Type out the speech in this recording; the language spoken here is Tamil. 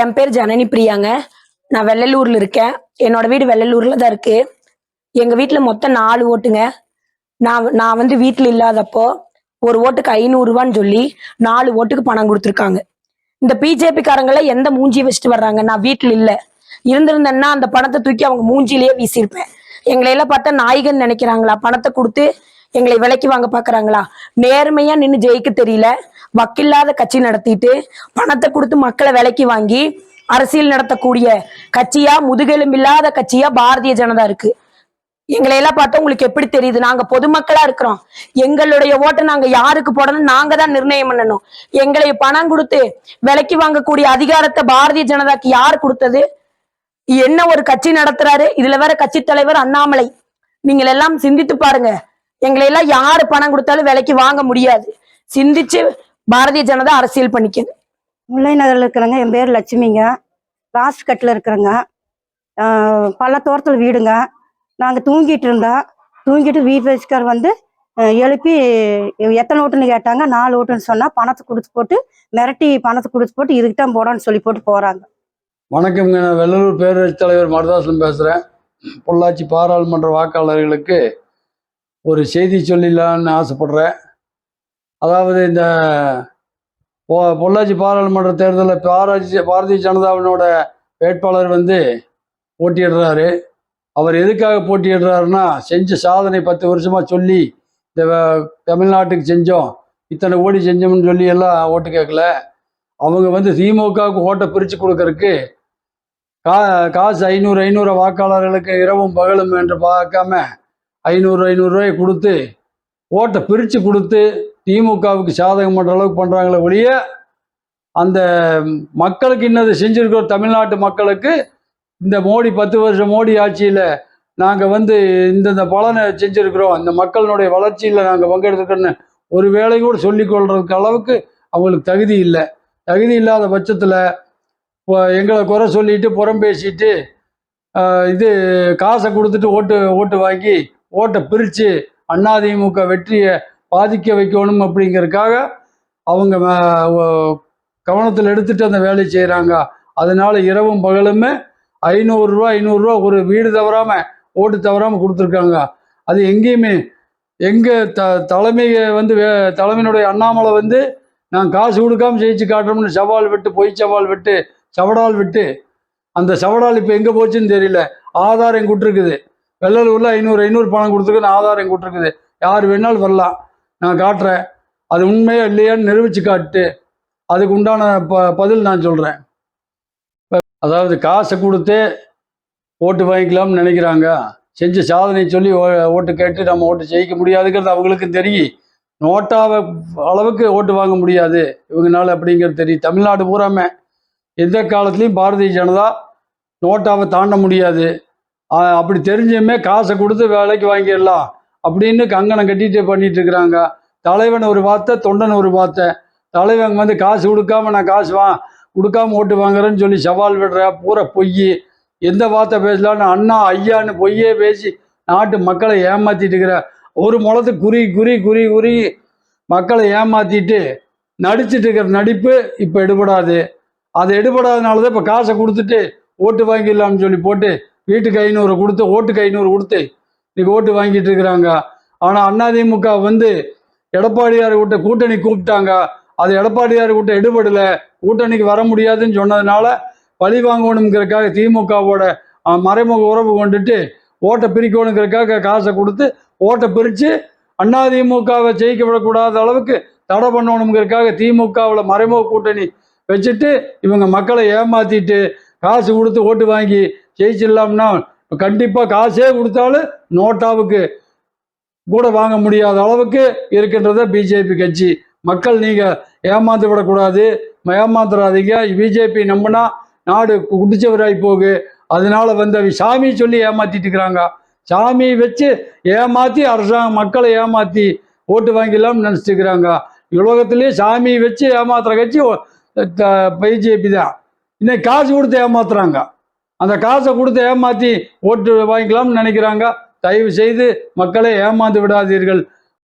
என் பேர் ஜனனி பிரியாங்க. நான் வெள்ளலூர்ல இருக்கேன். என்னோட வீடு வெள்ளலூர்ல தான் இருக்கு. எங்க வீட்டுல மொத்தம் நாலு ஓட்டுங்க. நான் நான் வந்து வீட்டில் இல்லாதப்போ ஒரு ஓட்டுக்கு ஐநூறுரூவான்னு சொல்லி நாலு ஓட்டுக்கு பணம் கொடுத்துருக்காங்க. இந்த பிஜேபிக்காரங்களை எந்த மூஞ்சி வச்சுட்டு வர்றாங்க? நான் வீட்டில் இல்லை. இருந்திருந்தேன்னா அந்த பணத்தை தூக்கி அவங்க மூஞ்சிலேயே வீசியிருப்பேன். எங்களை எல்லாம் பார்த்தா நாய்கன்னு நினைக்கிறாங்களா? பணத்தை கொடுத்து எங்களை விலைக்கு வாங்க பாக்குறாங்களா நேர்மையா நின்னு ஜெயிக்க தெரியல. வக்கில்லாத கட்சி நடத்திட்டு பணத்தை கொடுத்து மக்களை விலைக்கு வாங்கி அரசியல் நடத்தக்கூடிய கட்சியா முதுகெலும்பில்லாத கட்சியா பாரதிய ஜனதா இருக்கு. எங்களை எல்லாம் பார்த்தா உங்களுக்கு எப்படி தெரியுது? நாங்க பொதுமக்களா இருக்கிறோம். எங்களுடைய ஓட்டை நாங்க யாருக்கு போடணும்? நாங்க தான் நிர்ணயம் பண்ணணும். எங்களை பணம் கொடுத்து விலைக்கு வாங்கக்கூடிய அதிகாரத்தை பாரதிய ஜனதாக்கு யார் கொடுத்தது? என்ன ஒரு கட்சி நடத்துறாரு? இதுல வேற கட்சி தலைவர் அண்ணாமலை. நீங்கள் எல்லாம் சிந்தித்து பாருங்க. எங்களை எல்லாம் யாரு பணம் கொடுத்தாலும் விலைக்கு வாங்க முடியாது. சிந்திச்சு பாரதிய ஜனதா அரசியல் பண்ணிக்கணும் முல்லை நகரில் இருக்கிறேங்க என் பேர் லட்சுமிங்க. ராஸ்கட்டில் இருக்கிறேங்க ஆஹ் பள்ளத்தோரத்தில் வீடுங்க. நாங்கள் தூங்கிட்டு இருந்தோம். தூங்கிட்டு வீட்டுக்கார் வந்து எழுப்பி எத்தனை ஓட்டுன்னு கேட்டாங்க. நாலு ஓட்டுன்னு சொன்னால் பணத்தை கொடுத்து போட்டு மிரட்டி பணத்தை கொடுத்து போட்டு இதுக்கு தான் போடான்னு சொல்லி போட்டு போகிறாங்க வணக்கம்ங்க. நான் வெள்ளலூர் பேரரசு தலைவர் மருதாசன் பேசுகிறேன் பொள்ளாச்சி பாராளுமன்ற வாக்காளர்களுக்கு ஒரு செய்தி சொல்லிடலான்னு ஆசைப்படுறேன். அதாவது இந்த பொ- பொள்ளாச்சி பாராளுமன்ற தேர்தலில் பாராஜி பாரதிய ஜனதாவினோட வேட்பாளர் வந்து போட்டியிடுறாரு. அவர் எதுக்காக போட்டியிடுறாருன்னா செஞ்ச சாதனை பத்து வருஷமாக சொல்லி இந்த தமிழ்நாட்டுக்கு செஞ்சோம். இத்தனை ஓடி செஞ்சோம்னு சொல்லி எல்லாம் ஓட்டு கேட்கல. அவங்க வந்து திமுகவுக்கு ஓட்டை பிரித்து கொடுக்கறதுக்கு கா காசு ஐநூறு ஐநூறு வாக்காளர்களுக்கு இரவும் பகலும் என்று பார்க்காம ஐநூறு ஐநூறுரூவாய் கொடுத்து ஓட்டை பிரித்து கொடுத்து திமுகவுக்கு சாதகம் பண்ணுற அளவுக்கு பண்ணுறாங்களே ஒழிய அந்த மக்களுக்கு இன்னது செஞ்சுருக்கிற தமிழ்நாட்டு மக்களுக்கு இந்த மோடி பத்து வருஷம் மோடி ஆட்சியில் நாங்கள் வந்து இந்தந்த பலனை செஞ்சுருக்கிறோம். இந்த மக்களினுடைய வளர்ச்சியில் நாங்கள் பங்கெடுத்துருக்கோன்னு ஒரு வேலை கூட சொல்லிக்கொள்றதுக்கு அளவுக்கு அவங்களுக்கு தகுதி இல்லை. தகுதி இல்லாத பட்சத்தில் இப்போ எங்களை குறை சொல்லிட்டு புறம் பேசிட்டு இது காசை கொடுத்துட்டு ஓட்டு ஓட்டு வாங்கி ஓட்டை பிரித்து அதிமுக வெற்றியை பாதிக்க வைக்கணும் அப்படிங்கிறதுக்காக அவங்க கவனத்தில் எடுத்துட்டு அந்த வேலையை செய்கிறாங்க அதனால இரவும் பகலுமே ஐநூறுரூவா ஐநூறுரூவா ஒரு வீடு தவறாமல் ஓட்டு தவறாமல் கொடுத்துருக்காங்க. அது எங்கேயுமே எங்கள் த தலைமை வந்து வே- தலைமையினுடைய அண்ணாமலை வந்து நான் காசு கொடுக்காம ஜெயிச்சு காட்டுறோம்னு சவால் விட்டு பொய் சவால் விட்டு சவடால் விட்டு அந்த சவடால் இப்போ எங்கே போச்சுன்னு தெரியல. ஆதாரம் கொடுத்துருக்குது. வெள்ளலூரில் ஐநூறு ஐநூறு பணம் கொடுத்துருக்குன்னு ஆதாரம் கொடுத்துருக்குது. யார் வேணாலும் வரலாம். நான் காட்டுறேன். அது உண்மையா இல்லையான்னு நிரூபிச்சு காட்டு. அதுக்கு உண்டான ப பதில் நான் சொல்கிறேன் அதாவது காசை கொடுத்து ஓட்டு வாங்கிக்கலாம்னு நினைக்கிறாங்க. செஞ்ச சாதனை சொல்லி ஓ- ஓட்டு கேட்டு நம்ம ஓட்டு ஜெயிக்க முடியாதுங்கிறது அவங்களுக்கும் தெரியும். நோட்டாவை அளவுக்கு ஓட்டு வாங்க முடியாது. இவங்கனால அப்படிங்கிறது தெரியும். தமிழ்நாடு பூராமே எந்த காலத்துலேயும் பாரதிய ஜனதா நோட்டாவை தாண்ட முடியாது. அப்படி தெரிஞ்சுமே காசை கொடுத்து வேலைக்கு வாங்கிடலாம். அப்படின்னு கங்கணம் கட்டிட்டு பண்ணிட்டு இருக்கிறாங்க. தலைவன் ஒரு வார்த்தை தொண்டன் ஒரு வார்த்தை. தலைவன் வந்து காசு கொடுக்காம நான் காசு வா கொடுக்காம ஓட்டு வாங்குறேன்னு சொல்லி சவால் விடுற பூரா பொய் எந்த வார்த்தை பேசலான்னு அண்ணா ஐயான்னு பொய்யே பேசி நாட்டு மக்களை ஏமாத்திட்டு இருக்கிற. ஒரு முளத்து குறி குறி குறி குறி மக்களை ஏமாத்திட்டு நடிச்சிட்டு இருக்கிற நடிப்பு இப்போ எடுபடாது. அது எடுபடாதனால தான் இப்போ காசை கொடுத்துட்டு ஓட்டு வாங்கிடலாம்னு சொல்லி போட்டு வீட்டுக்கு ஐநூறு கொடுத்து ஓட்டுக்கு ஐநூறு கொடுத்து இன்னைக்கு ஓட்டு வாங்கிட்டு இருக்கிறாங்க. ஆனால் அதிமுக வந்து எடப்பாடியார் கூட்ட கூட்டணி கூப்பிட்டாங்க. அது எடப்பாடியார் கூட்ட எடுபடல. கூட்டணிக்கு வர முடியாதுன்னு சொன்னதுனால பழி வாங்கணுங்கிறக்காக திமுகவோட மறைமுக உறவு கொண்டுட்டு ஓட்டை பிரிக்கணுங்கிறக்காக காசை கொடுத்து ஓட்டை பிரித்து அதிமுகவை ஜெயிக்க விடக்கூடாத அளவுக்கு தடை பண்ணணுங்கிறக்காக திமுகவில் மறைமுக கூட்டணி வச்சுட்டு இவங்க மக்களை ஏமாத்திட்டு காசு கொடுத்து ஓட்டு வாங்கி ஜெயிச்சிடலாம்னா கண்டிப்பாக காசே கொடுத்தாலும் நோட்டாவுக்கு கூட வாங்க முடியாத அளவுக்கு இருக்கின்றத பிஜேபி கட்சி. மக்கள் நீங்கள் ஏமாந்து விடக்கூடாது. ஏமாந்துடாதீங்க பிஜேபி நம்பினா நாடு குடிச்சவராய் போகு. அதனால வந்து சாமி சொல்லி ஏமாத்திட்டு இருக்கிறாங்க. சாமியை வச்சு ஏமாத்தி அரசாங்கம் மக்களை ஏமாத்தி ஓட்டு வாங்கிடலாம்னு நினச்சிட்டு இருக்கிறாங்க. உலகத்திலேயே சாமி வச்சு ஏமாத்துற கட்சி பிஜேபி தான். இன்னைக்கு காசு கொடுத்து ஏமாத்துறாங்க. அந்த காசை கொடுத்து ஏமாற்றி ஓட்டு வாங்கிக்கலாம்னு நினைக்கிறாங்க. தயவு செய்து மக்களை ஏமாந்து விடாதீர்கள்.